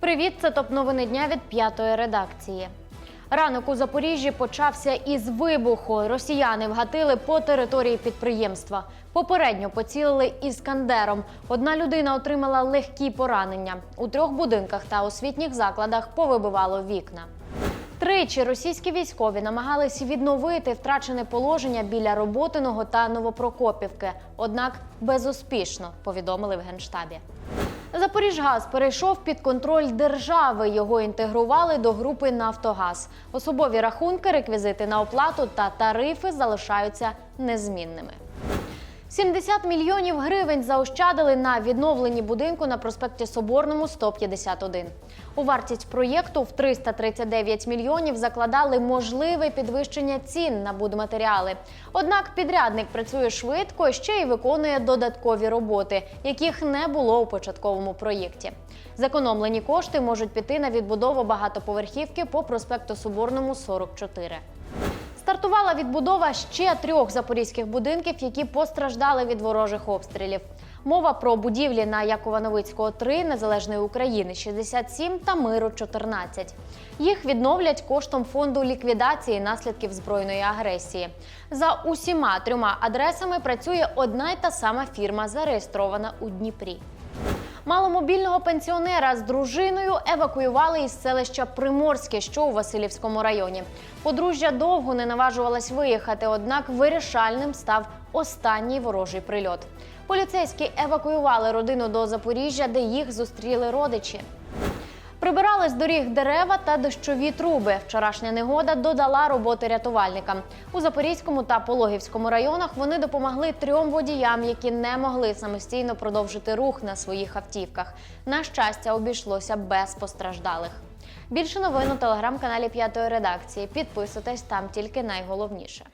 Привіт, це топ новини дня від п'ятої редакції. Ранок у Запоріжжі почався із вибуху. Росіяни вгатили по території підприємства. Попередньо поцілили іскандером. Одна людина отримала легкі поранення. У трьох будинках та освітніх закладах повибивало вікна. Тричі російські військові намагались відновити втрачене положення біля Роботиного та Новопрокопівки, однак безуспішно, повідомили в генштабі. Запоріжгаз перейшов під контроль держави. Його інтегрували до групи Нафтогаз. Особові рахунки, реквізити на оплату та тарифи залишаються незмінними. 70 мільйонів гривень заощадили на відновленні будинку на проспекті Соборному 151. У вартість проєкту в 339 мільйонів закладали можливе підвищення цін на будматеріали. Однак підрядник працює швидко ще й виконує додаткові роботи, яких не було у початковому проєкті. Зекономлені кошти можуть піти на відбудову багатоповерхівки по проспекту Соборному 44. Стартувала відбудова ще трьох запорізьких будинків, які постраждали від ворожих обстрілів. Мова про будівлі на Якова Новицького 3, Незалежної України 67 та Миру 14. Їх відновлять коштом фонду ліквідації наслідків збройної агресії. За усіма трьома адресами працює одна й та сама фірма, зареєстрована у Дніпрі. Маломобільного пенсіонера з дружиною евакуювали із селища Приморське, що у Васильівському районі. Подружжя довго не наважувалась виїхати, однак вирішальним став останній ворожий прильот. Поліцейські евакуювали родину до Запоріжжя, де їх зустріли родичі. Прибирали з доріг дерева та дощові труби. Вчорашня негода додала роботи рятувальникам. У Запорізькому та Пологівському районах вони допомогли трьом водіям, які не могли самостійно продовжити рух на своїх автівках. На щастя, обійшлося без постраждалих. Більше новин у телеграм-каналі П'ятої редакції. Підписуйтесь там тільки найголовніше.